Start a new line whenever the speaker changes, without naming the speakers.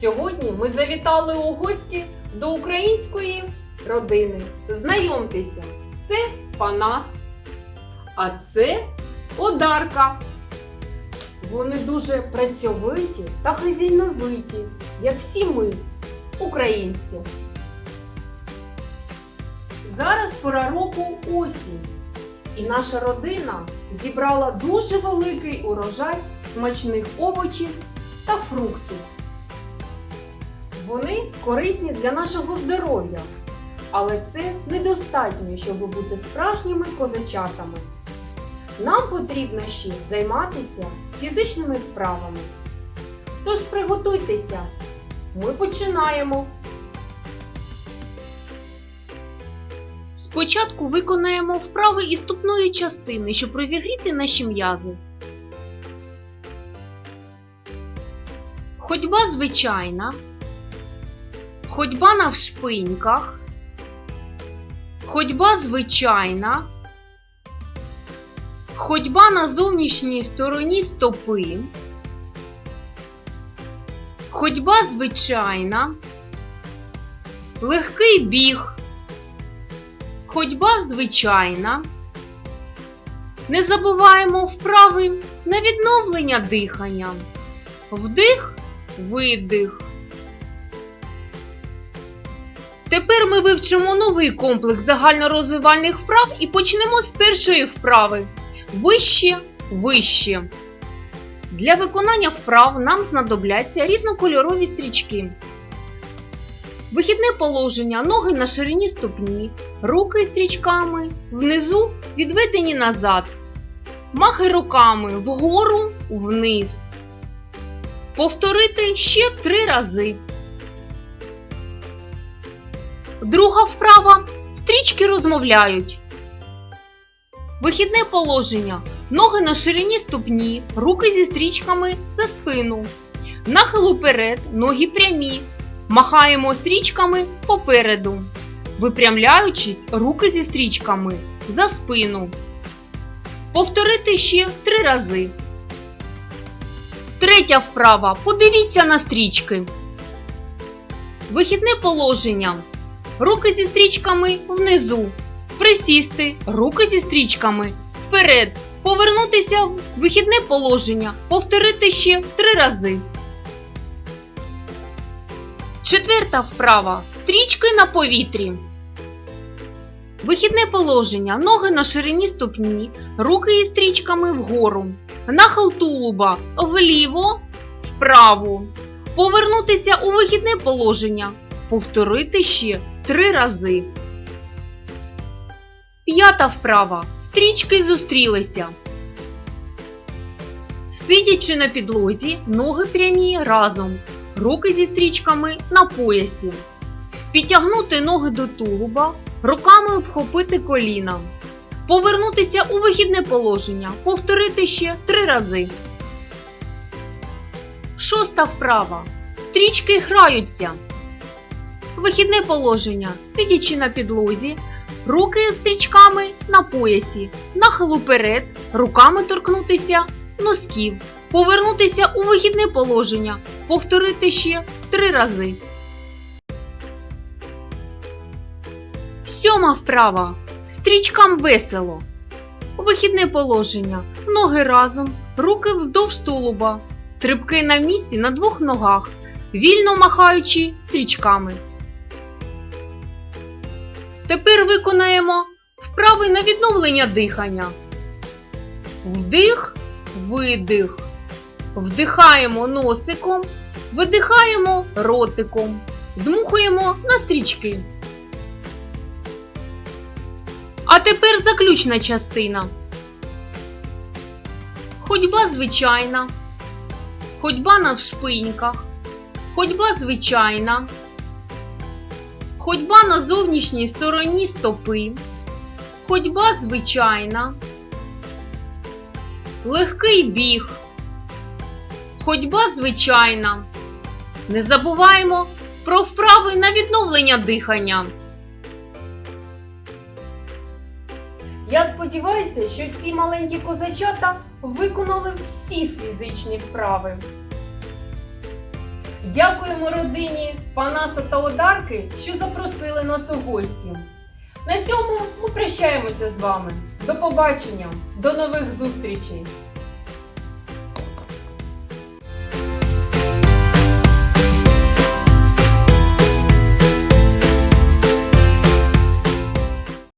Сьогодні ми завітали у гості до української родини. Знайомтеся, це Панас, а це Одарка. Вони дуже працьовиті та хазяйновиті, як всі ми, українці. Зараз пора року осінь, і наша родина зібрала дуже великий урожай смачних овочів та фруктів. Вони корисні для нашого здоров'я, але це недостатньо, щоб бути справжніми козачатами. Нам потрібно ще займатися фізичними вправами. Тож приготуйтеся, ми починаємо.
Спочатку виконаємо вправи із ступної частини, щоб розігріти наші м'язи. Ходьба звичайна. Ходьба на вшпиньках. Ходьба звичайна. Ходьба на зовнішній стороні стопи. Ходьба звичайна. Легкий біг. Ходьба звичайна. Не забуваємо вправи на відновлення дихання. Вдих, видих. Тепер ми вивчимо новий комплекс загальнорозвивальних вправ і почнемо з першої вправи. Вище, вище. Для виконання вправ нам знадобляться різнокольорові стрічки. Вихідне положення, ноги на ширині ступні, руки стрічками, внизу відведені назад. Махи руками вгору, вниз. Повторити ще три рази. Друга вправа. Стрічки розмовляють. Вихідне положення. Ноги на ширині ступні, руки зі стрічками за спину. Нахил уперед, ноги прямі. Махаємо стрічками попереду, випрямляючись руки зі стрічками за спину. Повторити ще три рази. Третя вправа. Подивіться на стрічки. Вихідне положення. Руки зі стрічками внизу. Присісти. Руки зі стрічками вперед. Повернутися в вихідне положення. Повторити ще три рази. Четверта вправа. Стрічки на повітрі. Вихідне положення. Ноги на ширині ступні, руки із стрічками вгору. Нахил тулуба вліво, вправо. Повернутися у вихідне положення. Повторити ще три рази. П'ята вправа. Стрічки зустрілися. Сидячи на підлозі, ноги прямі разом. Руки зі стрічками на поясі. Підтягнути ноги до тулуба, руками обхопити коліна. Повернутися у вихідне положення. Повторити ще три рази. Шоста вправа. Стрічки граються. Вихідне положення. Сидячи на підлозі, руки стрічками на поясі. Нахил уперед, руками торкнутися носків. Повернутися у вихідне положення. Повторити ще три рази. Сьома вправа. Стрічкам весело. Вихідне положення. Ноги разом, руки вздовж тулуба. Стрибки на місці на двох ногах, вільно махаючи стрічками. Тепер виконаємо вправи на відновлення дихання. Вдих, видих. Вдихаємо носиком, видихаємо ротиком, дмухаємо на стрічки. А тепер заключна частина. Ходьба звичайна. Ходьба на вшпиньках. Ходьба звичайна. Ходьба на зовнішній стороні стопи. Ходьба звичайна. Легкий біг. Ходьба звичайна. Не забуваємо про вправи на відновлення дихання.
Я сподіваюся, що всі маленькі козачата виконали всі фізичні вправи. Дякуємо родині Панаса та Одарки, що запросили нас у гості. На цьому ми прощаємося з вами. До побачення, до нових зустрічей!